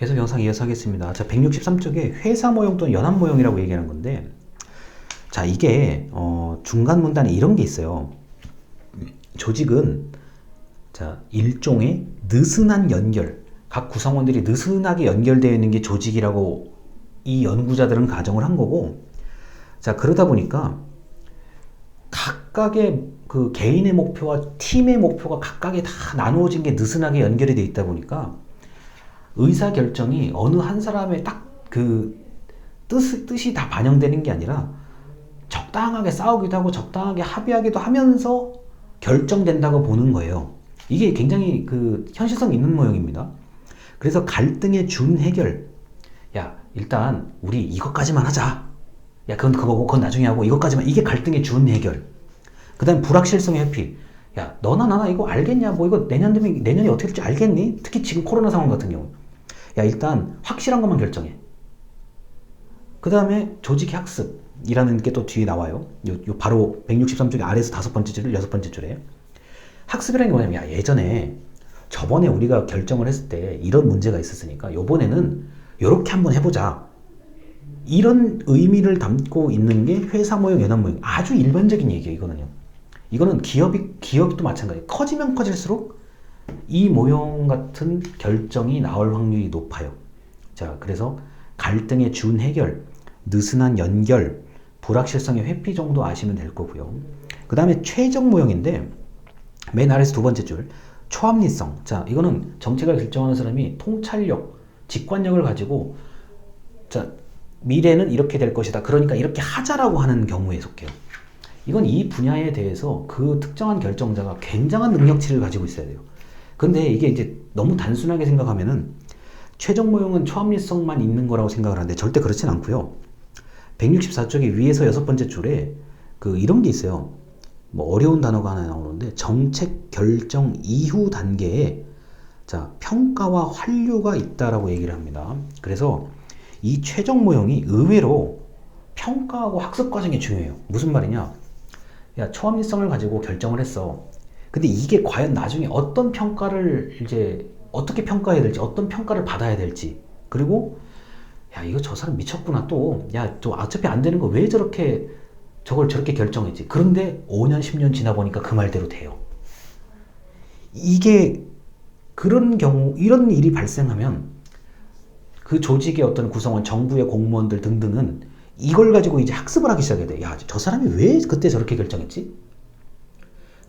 계속 영상 이어서 하겠습니다. 자, 163쪽에 회사 모형 또는 연합 모형이라고 얘기하는 건데, 자, 이게, 어, 중간 문단에 이런 게 있어요. 조직은, 자, 일종의 느슨한 연결, 각 구성원들이 느슨하게 연결되어 있는 게 조직이라고 이 연구자들은 가정을 한 거고, 자, 그러다 보니까 각각의 그 개인의 목표와 팀의 목표가 각각이 다 나누어진 게 느슨하게 연결이 돼 있다 보니까 의사 결정이 어느 한 사람의 딱 그 뜻, 뜻이 다 반영되는 게 아니라 적당하게 싸우기도 하고 적당하게 합의하기도 하면서 결정된다고 보는 거예요. 이게 굉장히 그 현실성 있는 모형입니다. 그래서 갈등의 준 해결. 야, 일단 우리 이것까지만 하자. 야, 그건 그거고, 그건 나중에 하고, 이것까지만. 이게 갈등의 준 해결. 그 다음 불확실성의 회피. 야, 너나 나나 이거 알겠냐? 뭐 이거 내년 되면, 내년이 어떻게 될지 알겠니? 특히 지금 코로나 상황 같은 경우. 야, 일단 확실한 것만 결정해. 그 다음에 조직 학습이라는 게 또 뒤에 나와요. 요, 요 바로 163쪽의 아래에서 다섯 번째 줄, 여섯 번째 줄에. 학습이라는 게 뭐냐면, 야, 예전에 저번에 우리가 결정을 했을 때 이런 문제가 있었으니까 요번에는 요렇게 한번 해보자. 이런 의미를 담고 있는 게 회사 모형, 연합 모형. 아주 일반적인 얘기예요, 이거는요. 이거는 기업이, 기업도 마찬가지. 커지면 커질수록 이 모형 같은 결정이 나올 확률이 높아요. 자, 그래서 갈등의 준 해결, 느슨한 연결, 불확실성의 회피 정도 아시면 될 거고요. 그 다음에 최적 모형인데, 맨 아래에서 두 번째 줄, 초합리성. 자, 이거는 정책을 결정하는 사람이 통찰력, 직관력을 가지고, 자, 미래는 이렇게 될 것이다. 그러니까 이렇게 하자라고 하는 경우에 속해요. 이건 이 분야에 대해서 그 특정한 결정자가 굉장한 능력치를 가지고 있어야 돼요. 근데 이게 이제 너무 단순하게 생각하면은 최종 모형은 초합리성만 있는 거라고 생각을 하는데 절대 그렇진 않고요. 164쪽의 위에서 여섯 번째 줄에 그 이런 게 있어요. 뭐 어려운 단어가 하나 나오는데 정책 결정 이후 단계에 자 평가와 환류가 있다라고 얘기를 합니다. 그래서 이 최종 모형이 의외로 평가하고 학습 과정이 중요해요. 무슨 말이냐? 야 초합리성을 가지고 결정을 했어. 근데 이게 과연 나중에 어떤 평가를 이제 어떻게 평가해야 될지, 어떤 평가를 받아야 될지, 그리고 야 이거 저 사람 미쳤구나 또, 야또 어차피 안 되는 거 왜 저렇게 저걸 저렇게 결정했지? 그런데 5년, 10년 지나 보니까 그 말대로 돼요. 이게 그런 경우 이런 일이 발생하면 그 조직의 어떤 구성원, 정부의 공무원들 등등은 이걸 가지고 이제 학습을 하기 시작해야 돼. 야, 저 사람이 왜 그때 저렇게 결정했지?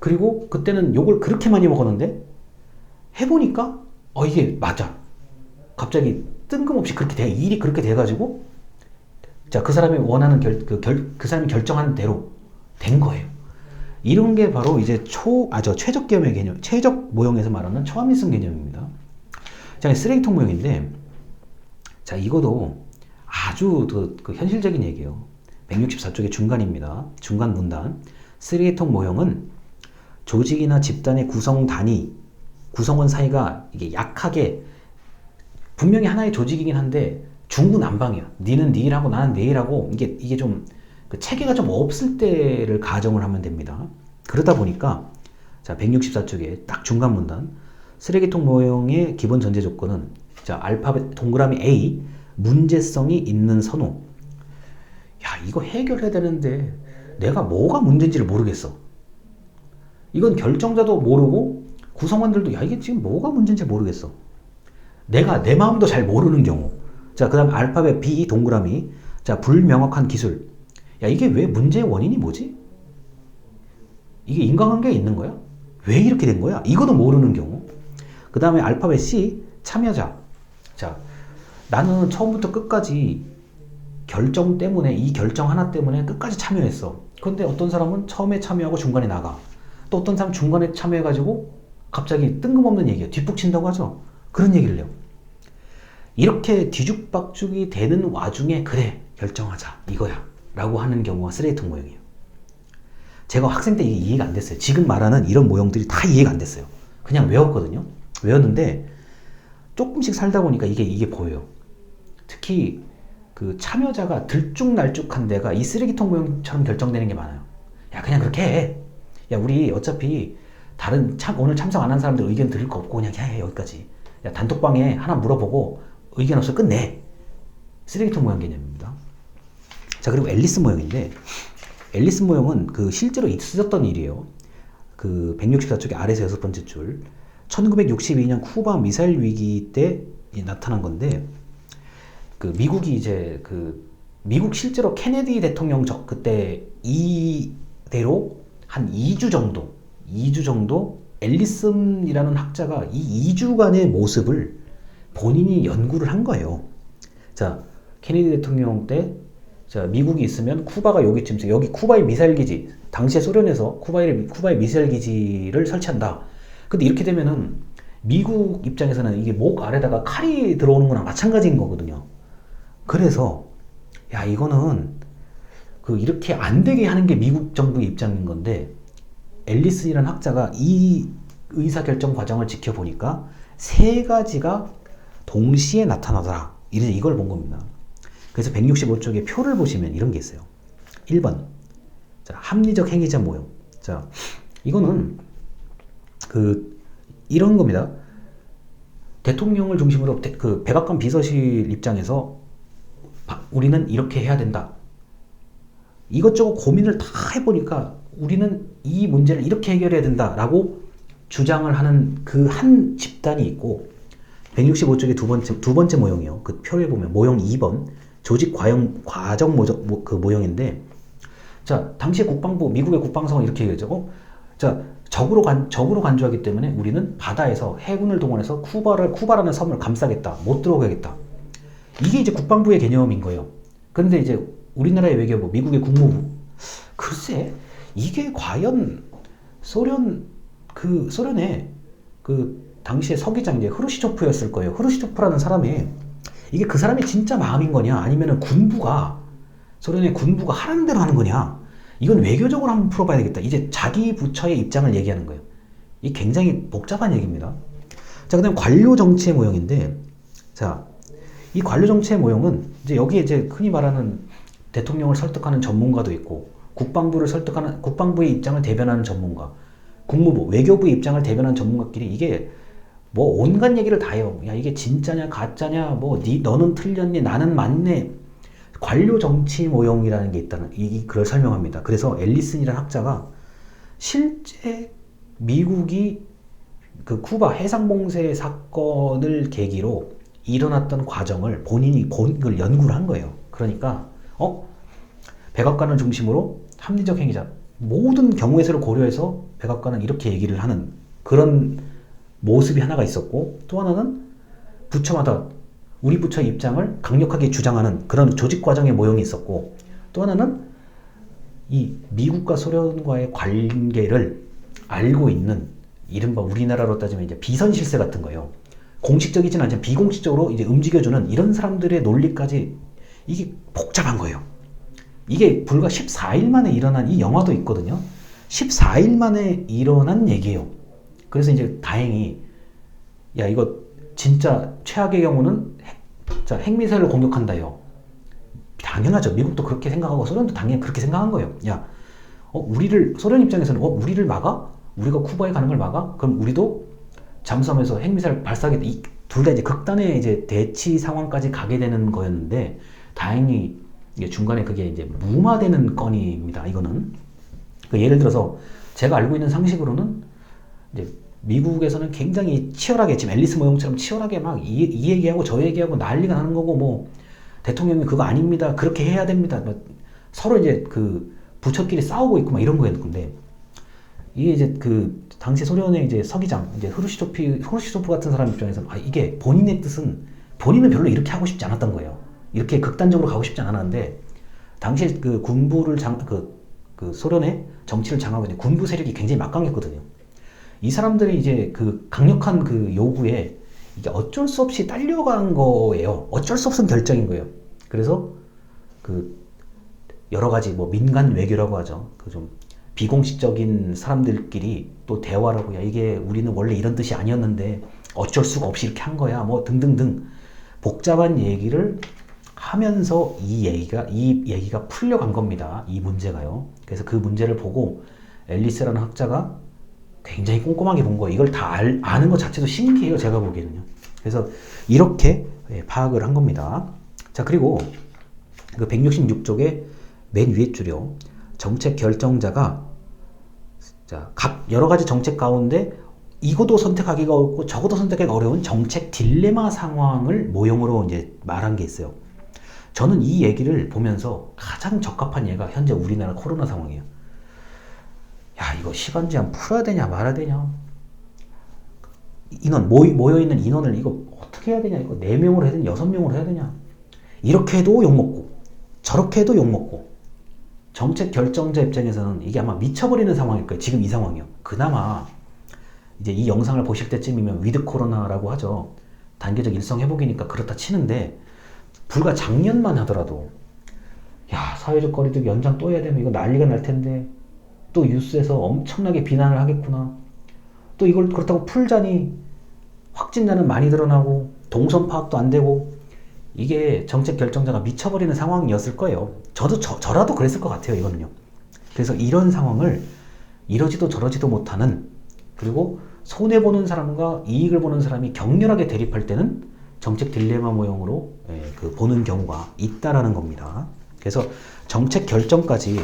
그리고 그때는 욕을 그렇게 많이 먹었는데 해보니까 어 이게 맞아. 갑자기 뜬금없이 그렇게 돼 일이 그렇게 돼가지고 자 그 사람이 원하는 결 그 결, 그 사람이 결정한 대로 된 거예요. 이런 게 바로 이제 초 아 저 최적 개념의 개념, 최적 모형에서 말하는 초합리성 개념입니다. 자 쓰레기통 모형인데 자 이거도 아주 그, 그 현실적인 얘기예요. 164쪽의 중간입니다. 중간 문단 쓰레기통 모형은 조직이나 집단의 구성 단위, 구성원 사이가 이게 약하게 분명히 하나의 조직이긴 한데 중구난방이야. 니는 니 일하고 나는 내 일하고 이게 이게 좀 그 체계가 좀 없을 때를 가정을 하면 됩니다. 그러다 보니까 자 164쪽에 딱 중간 문단 쓰레기통 모형의 기본 전제 조건은 자 알파벳 동그라미 A 문제성이 있는 선호. 야 이거 해결해야 되는데 내가 뭐가 문제인지를 모르겠어. 이건 결정자도 모르고 구성원들도 야 이게 지금 뭐가 문제인지 모르겠어. 내가 내 마음도 잘 모르는 경우. 자, 그 다음 알파벳 B 동그라미. 자, 불명확한 기술. 야, 이게 왜 문제의 원인이 뭐지? 이게 인과관계가 있는 거야? 왜 이렇게 된 거야? 이거도 모르는 경우. 그 다음에 알파벳 C 참여자. 자, 나는 처음부터 끝까지 결정 때문에, 이 결정 하나 때문에 끝까지 참여했어. 근데 어떤 사람은 처음에 참여하고 중간에 나가. 또 어떤 사람 중간에 참여해가지고 갑자기 뜬금없는 얘기야. 뒷북친다고 하죠. 그런 얘기를 해요. 이렇게 뒤죽박죽이 되는 와중에 그래 결정하자 이거야 라고 하는 경우가 쓰레기통 모형이에요. 제가 학생 때 이게 이해가 안 됐어요. 지금 말하는 이런 모형들이 다 이해가 안 됐어요. 그냥 외웠거든요. 외웠는데 조금씩 살다 보니까 이게 이게 보여요. 특히 그 참여자가 들쭉날쭉한 데가 이 쓰레기통 모형처럼 결정되는 게 많아요. 야 그냥 그렇게 해. 야 우리 어차피 다른 참 오늘 참석 안 한 사람들 의견 들을 거 없고 그냥 해 여기까지. 야 단톡방에 하나 물어보고 의견 없어 끝내. 쓰레기통 모양 개념입니다. 자 그리고 앨리스 모형인데 앨리스 모형은 그 실제로 있었던 일이에요. 그 164쪽의 아래서 여섯 번째 줄. 1962년 쿠바 미사일 위기 때 나타난 건데 그 미국이 이제 그 미국 실제로 케네디 대통령 저 그때 이대로 한 2주 정도 2주 정도 앨리슨이라는 학자가 이 2주간의 모습을 본인이 연구를 한 거예요. 자, 케네디 대통령 때 자, 미국이 있으면 쿠바가 여기쯤 있어. 여기 쿠바의 미사일 기지. 당시에 소련에서 쿠바의 쿠바의 미사일 기지를 설치한다. 근데 이렇게 되면은 미국 입장에서는 이게 목 아래다가 칼이 들어오는 거나 마찬가지인 거거든요. 그래서 야 이거는 그 이렇게 안 되게 하는 게 미국 정부의 입장인 건데 앨리슨이라는 학자가 이 의사 결정 과정을 지켜보니까 세 가지가 동시에 나타나더라. 이제 이걸 본 겁니다. 그래서 165쪽에 표를 보시면 이런 게 있어요. 1번. 자, 합리적 행위자 모형. 자, 이거는 그 이런 겁니다. 대통령을 중심으로 대, 그 백악관 비서실 입장에서 바, 우리는 이렇게 해야 된다. 이것저것 고민을 다 해보니까 우리는 이 문제를 이렇게 해결해야 된다라고 주장을 하는 그 한 집단이 있고 165쪽의 두 번째 두 번째 모형이요. 그 표에 보면 모형 2번 조직 과형 과정 모적 모, 그 모형인데 자 당시에 국방부 미국의 국방성은 이렇게 얘기하죠. 어? 자 적으로 간 적으로 간주하기 때문에 우리는 바다에서 해군을 동원해서 쿠바를 쿠바라는 섬을 감싸겠다. 못 들어오게 하겠다. 이게 이제 국방부의 개념인 거예요. 그런데 이제 우리나라의 외교부, 미국의 국무부 글쎄 이게 과연 소련 그 소련의 그 당시에 서기장 이제 흐르시초프였을 거예요. 흐르시초프라는 사람이 이게 그 사람이 진짜 마음인 거냐 아니면은 군부가 소련의 군부가 하라는 대로 하는 거냐 이건 외교적으로 한번 풀어봐야 되겠다. 이제 자기 부처의 입장을 얘기하는 거예요. 이 굉장히 복잡한 얘기입니다. 자, 그다음 관료 정치의 모형인데, 자, 이 관료 정치의 모형은 이제 여기에 이제 흔히 말하는 대통령을 설득하는 전문가도 있고, 국방부를 설득하는 국방부의 입장을 대변하는 전문가, 국무부, 외교부의 입장을 대변하는 전문가끼리 이게 뭐 온갖 얘기를 다 해요. 야 이게 진짜냐 가짜냐, 뭐 니, 너는 틀렸니, 나는 맞네. 관료 정치 모형이라는 게 있다는 이 글을 설명합니다. 그래서 앨리슨이라는 학자가 실제 미국이 그 쿠바 해상봉쇄 사건을 계기로 일어났던 과정을 본인이 본을 연구를 한 거예요. 그러니까 어 백악관을 중심으로 합리적 행위자 모든 경우의 수를 고려해서 백악관은 이렇게 얘기를 하는 그런 모습이 하나가 있었고 또 하나는 부처마다 우리 부처의 입장을 강력하게 주장하는 그런 조직 과정의 모형이 있었고 또 하나는 이 미국과 소련과의 관계를 알고 있는 이른바 우리나라로 따지면 이제 비선 실세 같은 거예요. 공식적이진 않지만 비공식적으로 이제 움직여주는 이런 사람들의 논리까지 이게 복잡한 거예요. 이게 불과 14일 만에 일어난 이 영화도 있거든요. 14일 만에 일어난 얘기예요. 그래서 이제 다행히 야 이거 진짜 최악의 경우는 핵, 자, 핵미사일을 공격한다요. 당연하죠. 미국도 그렇게 생각하고 소련도 당연히 그렇게 생각한 거예요. 야, 어, 우리를 소련 입장에서는 어, 우리를 막아? 우리가 쿠바에 가는 걸 막아? 그럼 우리도 잠수함에서 핵미사일 발사하겠다. 이둘 다 이제 극단의 이제 대치 상황까지 가게 되는 거였는데 다행히 중간에 그게 이제 무마되는 건입니다. 이거는. 그 예를 들어서 제가 알고 있는 상식으로는 이제 미국에서는 굉장히 치열하게 지금 앨리스 모형처럼 치열하게 막이 얘기하고 저 얘기하고 난리가 나는 거고 뭐 대통령이 그거 아닙니다 그렇게 해야 됩니다. 뭐 서로 이제 그 부처끼리 싸우고 있고 막 이런 거였는데 이게 이제 그 당시 소련의 이제 서기장 이제 흐르시조피 흐르시조프 같은 사람 입장에서는 아 이게 본인의 뜻은 본인은 별로 이렇게 하고 싶지 않았던 거예요 이렇게 극단적으로 가고 싶지 않았는데 당시에 그 군부를 장 그 그 소련의 정치를 장하고 있는 군부 세력이 굉장히 막강했거든요. 이 사람들이 이제 그 강력한 그 요구에 이게 어쩔 수 없이 딸려간 거예요. 어쩔 수 없는 결정인 거예요. 그래서 그 여러 가지 뭐 민간 외교라고 하죠. 그 좀 비공식적인 사람들끼리 또 대화라고 야 이게 우리는 원래 이런 뜻이 아니었는데 어쩔 수가 없이 이렇게 한 거야. 뭐 등등등 복잡한 얘기를 하면서 이 얘기가 이 얘기가 풀려간 겁니다. 이 문제가요. 그래서 그 문제를 보고 앨리스라는 학자가 굉장히 꼼꼼하게 본 거예요. 이걸 다 알, 아는 것 자체도 신기해요. 제가 보기에는요. 그래서 이렇게 예, 파악을 한 겁니다. 자, 그리고 그 166쪽의 맨 위에 줄이요. 정책 결정자가 자, 각 여러 가지 정책 가운데 이것도 선택하기가 어렵고 저것도 선택하기가 어려운 정책 딜레마 상황을 모형으로 이제 말한 게 있어요. 저는 이 얘기를 보면서 가장 적합한 예가 현재 우리나라 코로나 상황이에요. 야, 이거 시간 제한 풀어야 되냐 말아야 되냐. 인원 모이, 모여 있는 인원을 이거 어떻게 해야 되냐? 이거 네 명으로 해야 되냐 여섯 명으로 해야 되냐? 이렇게 해도 욕 먹고 저렇게 해도 욕 먹고 정책 결정자 입장에서는 이게 아마 미쳐버리는 상황일 거예요. 지금 이 상황이요. 그나마 이제 이 영상을 보실 때쯤이면 위드 코로나라고 하죠. 단계적 일상 회복이니까 그렇다 치는데 불과 작년만 하더라도 야 사회적 거리두기 연장 또 해야 되면 이거 난리가 날 텐데 또 뉴스에서 엄청나게 비난을 하겠구나 또 이걸 그렇다고 풀자니 확진자는 많이 드러나고 동선 파악도 안 되고 이게 정책 결정자가 미쳐버리는 상황이었을 거예요. 저도 저, 저라도 그랬을 것 같아요. 이거는요. 그래서 이런 상황을 이러지도 저러지도 못하는 그리고 손해 보는 사람과 이익을 보는 사람이 격렬하게 대립할 때는 정책 딜레마 모형으로 예, 그 보는 경우가 있다라는 겁니다. 그래서 정책 결정까지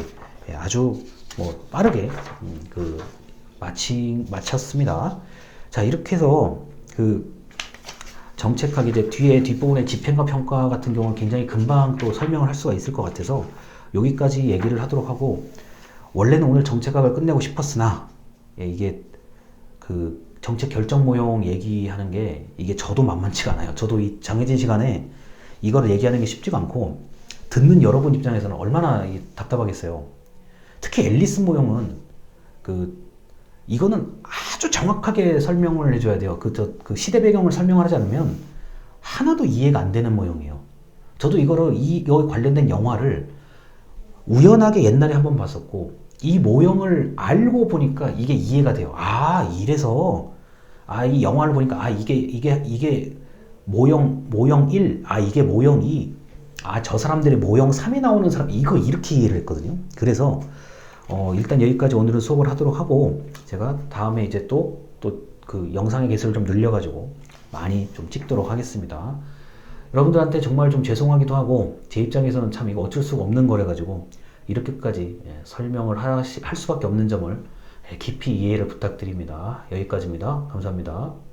예, 아주 뭐 빠르게 음, 그 마치 마쳤습니다. 자 이렇게 해서 그 정책하기 이제 뒤에 뒷부분에 집행과 평가 같은 경우는 굉장히 금방 또 설명을 할 수가 있을 것 같아서 여기까지 얘기를 하도록 하고 원래는 오늘 정책학을 끝내고 싶었으나 예, 이게 그 정책 결정 모형 얘기하는 게 이게 저도 만만치가 않아요. 저도 이 정해진 시간에 이거를 얘기하는 게 쉽지가 않고 듣는 여러분 입장에서는 얼마나 이 답답하겠어요. 특히 앨리스 모형은 그 이거는 아주 정확하게 설명을 해줘야 돼요. 그, 저, 그 시대 배경을 설명을 하지 않으면 하나도 이해가 안 되는 모형이에요. 저도 이거를, 이, 여기 관련된 영화를 우연하게 옛날에 한번 봤었고, 이 모형을 알고 보니까 이게 이해가 돼요. 아, 이래서, 아, 이 영화를 보니까, 아, 이게, 이게, 이게 모형, 모형 1, 아, 이게 모형 2, 아, 저 사람들이 모형 3이 나오는 사람, 이거 이렇게 이해를 했거든요. 그래서, 어, 일단 여기까지 오늘은 수업을 하도록 하고 제가 다음에 이제 또 또 그 영상의 개수를 좀 늘려가지고 많이 좀 찍도록 하겠습니다. 여러분들한테 정말 좀 죄송하기도 하고 제 입장에서는 참 이거 어쩔 수가 없는 거래 가지고 이렇게까지 예, 설명을 하시, 할 수밖에 없는 점을 예, 깊이 이해를 부탁드립니다. 여기까지입니다. 감사합니다.